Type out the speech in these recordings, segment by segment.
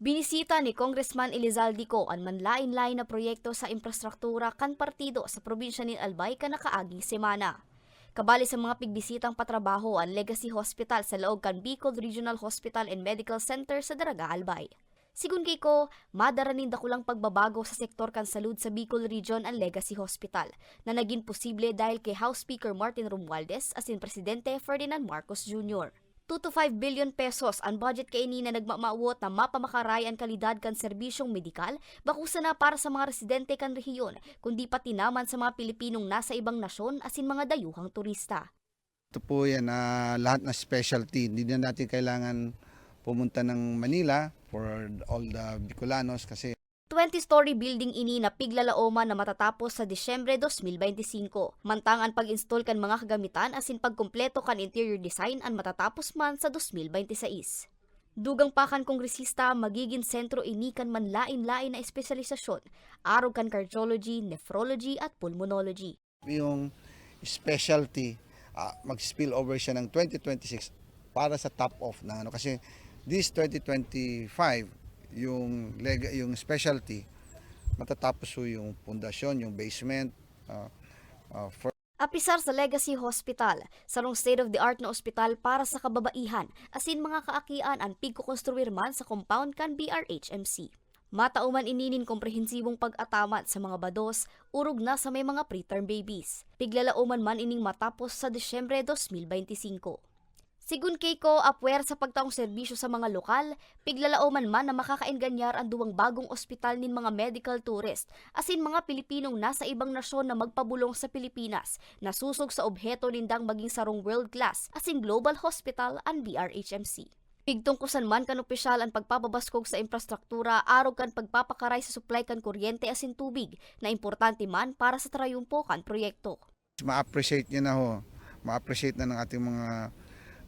Binisita ni Congressman Elizalde Co ang manlain-lain na proyekto sa infrastruktura kan partido sa probinsya ni Albay ka nakaaging semana. Kabali sa mga pigbisitang patrabaho ang Legacy Hospital sa laog kan Bicol Regional Hospital and Medical Center sa Daraga, Albay. Sigun kay ko, madaranin dakulang pagbabago sa sektor kan salud sa Bicol Region ang Legacy Hospital na naging posible dahil kay House Speaker Martin Romualdez asin Presidente Ferdinand Marcos Jr. 2 to 5 billion pesos ang budget kay ini na nagmamaawot na mapamakaray ang kalidad kan serbisyong medikal bakusa na para sa mga residente kan rehiyon kundi pati naman sa mga Pilipinong nasa ibang nasyon asin mga dayuhang turista. Ito po yan na lahat na specialty. Hindi na natin kailangan pumunta ng Manila for all the Bicolanos kasi 20-story building ini na piglalaoma na matatapos sa Disyembre 2025. Mantang ang pag-install kan mga kagamitan asin pagkumpleto kan interior design ang matatapos man sa 2026. Dugang pa kan kongresista magiging sentro ini kan manlain-lain na espesyalisasyon, araw kan cardiology, nephrology at pulmonology. yung specialty ah, mag-spill over siya ng 2026 para sa top off na ano kasi this 2025 yung leg yung specialty matatapos po yung pundasyon, yung basement ah, ah, for Apisar sa Legacy Hospital, sarong state-of-the-art na ospital para sa kababaihan, asin mga kaakian ang pigkukonstruir man sa compound kan BRHMC. Matauman ininin komprehensibong pag-atamat sa mga bados, urog na sa may mga preterm babies. Piglalauman man ining matapos sa Disyembre 2025. Sigun kay ko apwer sa pagtaong serbisyo sa mga lokal, piglalauman man na makakaenganyar ang duwang bagong ospital nin mga medical tourist, asin mga Pilipinong nasa ibang nasyon na magpabulong sa Pilipinas, na susog sa obheto nindang maging sarong world class, asin global hospital ang BRHMC. Pigtungkusan man kan opisyal ang pagpapabaskog sa infrastruktura araw kan pagpapakaray sa supply kan kuryente asin tubig na importante man para sa trayumpo kan proyekto. ma-appreciate niya na ho, ma-appreciate na ng ating mga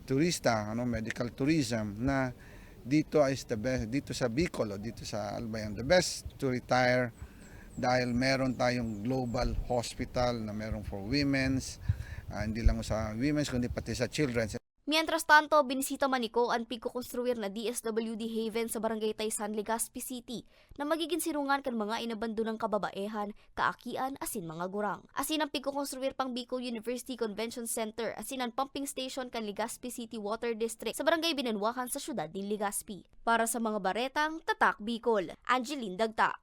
turista, ano, medical tourism na dito is the best, dito sa Bicol dito sa Albayan, the best to retire dahil meron tayong global hospital na meron for women's, ah, hindi lang sa women's kundi pati sa children's. Mientras tanto, binisita man ni Ko ang pigkukonstruir na DSWD Haven sa Barangay Taysan, Legazpi City na magiging sirungan kan mga inabandonang kababaehan, kaakian, asin mga gurang. Asin ang pigkukonstruir pang Bicol University Convention Center, asin ang pumping station kan Legazpi City Water District sa Barangay Binanwakan sa syudad ni Legazpi. Para sa mga baretang, Tatak Bicol, Angeline Dagta.